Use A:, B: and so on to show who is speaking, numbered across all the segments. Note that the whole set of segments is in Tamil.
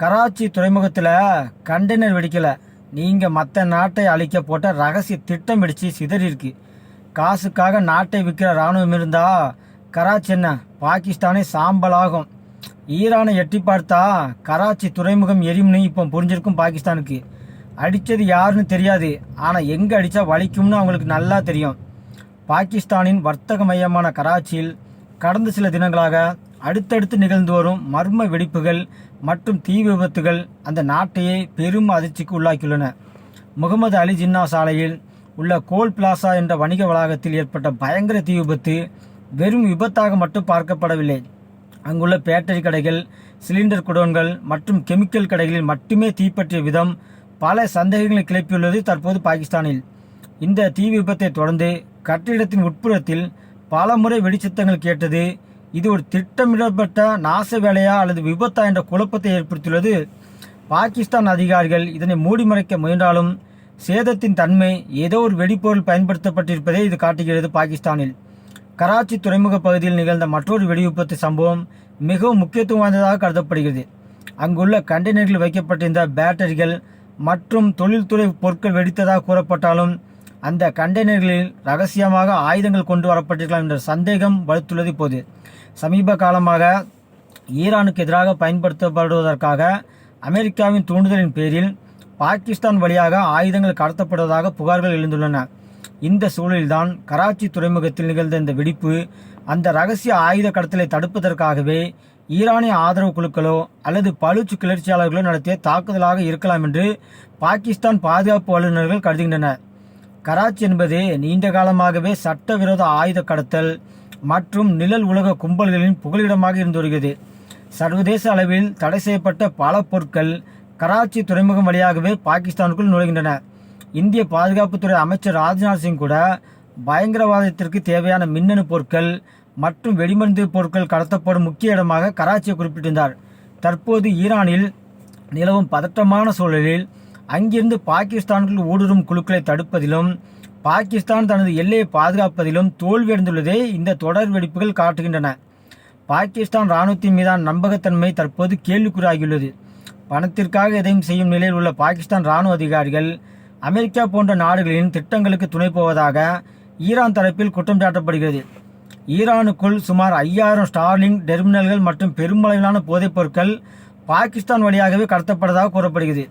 A: கராச்சி துறைமுகத்தில் கண்டெய்னர் வெடிக்கலை நீங்கள் மற்ற நாட்டை அழிக்க போட்ட ரகசிய திட்டம் இடித்து சிதறியிருக்கு காசுக்காக நாட்டை விற்கிற இராணுவம் இருந்தால் கராச்சி என்ன பாகிஸ்தானே சாம்பலாகும் ஈரானை எட்டி பார்த்தா கராச்சி துறைமுகம் எரியும்னு இப்போ புரிஞ்சிருக்கும் பாகிஸ்தானுக்கு அடித்தது யாருன்னு தெரியாது ஆனால் எங்கே அடித்தா வலிக்கும்னு அவங்களுக்கு நல்லா தெரியும் பாகிஸ்தானின் வர்த்தக மையமான கராச்சியில் கடந்த சில தினங்களாக அடுத்தடுத்து நிகழ்ந்து வரும் மர்ம வெடிப்புகள் மற்றும் தீ விபத்துகள் அந்த நாட்டையே பெரும் அதிர்ச்சிக்கு உள்ளாக்கியுள்ளன முகமது அலி ஜின்னா சாலையில் உள்ள கோல் பிளாசா என்ற வணிக வளாகத்தில் ஏற்பட்ட பயங்கர தீ விபத்து வெறும் விபத்தாக மட்டும் பார்க்கப்படவில்லை அங்குள்ள பேட்டரி கடைகள் சிலிண்டர் குடோன்கள் மற்றும் கெமிக்கல் கடைகளில் மட்டுமே தீப்பற்றிய விதம் பல சந்தேகங்களை கிளப்பியுள்ளது தற்போது பாகிஸ்தானில் இந்த தீ விபத்தை தொடர்ந்து கட்டிடத்தின் உட்புறத்தில் பல முறை வெடிச்சத்தங்கள் கேட்டது இது ஒரு திட்டமிடப்பட்ட நாச வேலையா அல்லது விபத்தா என்ற குழப்பத்தை ஏற்படுத்தியுள்ளது பாகிஸ்தான் அதிகாரிகள் இதனை மூடி மறைக்க முயன்றாலும் சேதத்தின் தன்மை ஏதோ ஒரு வெடிப்பொருள் பயன்படுத்தப்பட்டிருப்பதை இது காட்டுகிறது பாகிஸ்தானில் கராச்சி துறைமுக பகுதியில் நிகழ்ந்த மற்றொரு வெடிவிபத்து சம்பவம் மிகவும் முக்கியத்துவம் வாய்ந்ததாக கருதப்படுகிறது அங்குள்ள கண்டெய்னர்கள் வைக்கப்பட்டிருந்த பேட்டரிகள் மற்றும் தொழில்துறை பொருட்கள் வெடித்ததாக கூறப்பட்டாலும் அந்த கண்டெய்னர்களில் ரகசியமாக ஆயுதங்கள் கொண்டு வரப்பட்டிருக்கலாம் என்ற சந்தேகம் வலுத்துள்ளது இப்போது சமீப காலமாக ஈரானுக்கு எதிராக பயன்படுத்தப்படுவதற்காக அமெரிக்காவின் தூண்டுதலின் பேரில் பாகிஸ்தான் வழியாக ஆயுதங்கள் கடத்தப்படுவதாக புகார்கள் எழுந்துள்ளன இந்த சூழலில்தான் கராச்சி துறைமுகத்தில் நிகழ்ந்த இந்த வெடிப்பு அந்த ரகசிய ஆயுத கடத்தலை தடுப்பதற்காகவே ஈரானிய ஆதரவு குழுக்களோ அல்லது பளுச்சு கிளர்ச்சியாளர்களோ நடத்திய தாக்குதலாக இருக்கலாம் என்று பாகிஸ்தான் பாதுகாப்பு வல்லுநர்கள் கருதுகின்றனர் கராச் என்பது நீண்ட காலமாகவே சட்டவிரோத ஆயுத கடத்தல் மற்றும் நிழல் உலக கும்பல்களின் புகலிடமாக இருந்து வருகிறது சர்வதேச அளவில் தடை செய்யப்பட்ட பல பொருட்கள் கராச்சி துறைமுகம் வழியாகவே பாகிஸ்தானுக்குள் நுழைகின்றன இந்திய பாதுகாப்புத்துறை அமைச்சர் ராஜ்நாத் சிங் கூட பயங்கரவாதத்திற்கு தேவையான மின்னணு பொருட்கள் மற்றும் வெடிமருந்து பொருட்கள் கடத்தப்படும் முக்கிய இடமாக கராச்சியை குறிப்பிட்டிருந்தார் தற்போது ஈரானில் நிலவும் பதற்றமான சூழலில் அங்கிருந்து பாகிஸ்தானுக்குள் ஊடுருவும் குழுக்களை தடுப்பதிலும் பாகிஸ்தான் தனது எல்லையை பாதுகாப்பதிலும் தோல்வியடைந்துள்ளதே இந்த தொடர் வெடிப்புகள் காட்டுகின்றன பாகிஸ்தான் இராணுவத்தின் மீதான நம்பகத்தன்மை தற்போது கேள்விக்குறாகியுள்ளது பணத்திற்காக எதையும் செய்யும் நிலையில் உள்ள பாகிஸ்தான் இராணுவ அதிகாரிகள் அமெரிக்கா போன்ற நாடுகளின் திட்டங்களுக்கு துணை போவதாக ஈரான் தரப்பில் குற்றம் சாட்டப்படுகிறது ஈரானுக்குள் சுமார் ஐயாயிரம் ஸ்டார்லிங் டெர்மினல்கள் மற்றும் பெருமளவிலான போதைப் பொருட்கள் பாகிஸ்தான் வழியாகவே கடத்தப்பட்டதாக கூறப்படுகிறது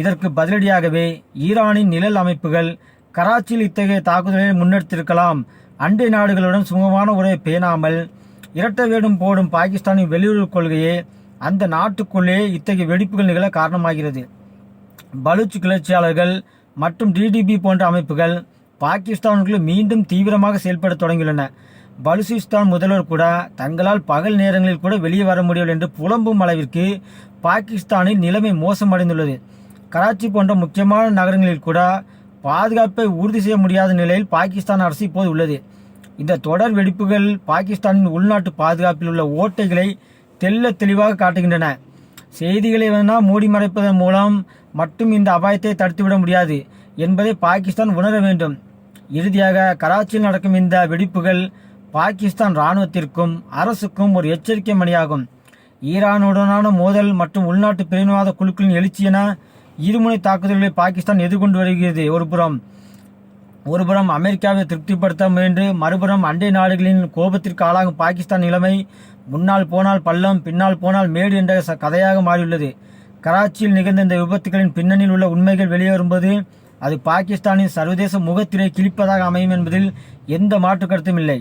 A: இதற்கு பதிலடியாகவே ஈரானின் நிழல் அமைப்புகள் கராச்சியில் இத்தகைய தாக்குதலை முன்னெடுத்திருக்கலாம் அண்டை நாடுகளுடன் சுமமான உரை பேணாமல் இரட்டை வேடும் போடும் பாகிஸ்தானின் வெளியுறவு கொள்கையே அந்த நாட்டுக்குள்ளே இத்தகைய வெடிப்புகள் நிகழ காரணமாகிறது பலூச் கிளர்ச்சியாளர்கள் மற்றும் டிடிபி போன்ற அமைப்புகள் பாகிஸ்தானுக்குள்ளே மீண்டும் தீவிரமாக செயல்பட தொடங்கியுள்ளன பலுசிஸ்தான் முதல்வர் கூட தங்களால் பகல் நேரங்களில் கூட வெளியே வர முடியவில்லை என்று புலம்பும் அளவிற்கு பாகிஸ்தானில் நிலைமை மோசமடைந்துள்ளது கராச்சி போன்ற முக்கியமான நகரங்களில் கூட பாதுகாப்பை உறுதி செய்ய முடியாத நிலையில் பாகிஸ்தான் அரசு இப்போது உள்ளது இந்த தொடர் வெடிப்புகள் பாகிஸ்தானின் உள்நாட்டு பாதுகாப்பில் உள்ள ஓட்டைகளை தெல்ல தெளிவாக காட்டுகின்றன செய்திகளை வேணா மூடி மறைப்பதன் மூலம் மட்டும் இந்த அபாயத்தை தடுத்துவிட முடியாது என்பதை பாகிஸ்தான் உணர வேண்டும் இறுதியாக கராச்சியில் நடக்கும் இந்த வெடிப்புகள் பாகிஸ்தான் இராணுவத்திற்கும் அரசுக்கும் ஒரு எச்சரிக்கை மணியாகும் ஈரானுடனான மோதல் மற்றும் உள்நாட்டு பிரிவினவாத குழுக்களின் எழுச்சி என இருமுனை தாக்குதல்களை பாகிஸ்தான் எதிர்கொண்டு வருகிறது ஒருபுறம் ஒருபுறம் அமெரிக்காவை திருப்திப்படுத்த முயன்று மறுபுறம் அண்டை நாடுகளின் கோபத்திற்கு ஆளாகும் பாகிஸ்தான் நிலைமை முன்னால் போனால் பள்ளம் பின்னால் போனால் மேடு என்ற கதையாக மாறியுள்ளது கராச்சியில் நிகழ்ந்த இந்த விபத்துகளின் பின்னணியில் உள்ள உண்மைகள் வெளியேறும்போது அது பாகிஸ்தானின் சர்வதேச முகத்திரை கிழிப்பதாக அமையும் என்பதில் எந்த மாற்று கருத்தும் இல்லை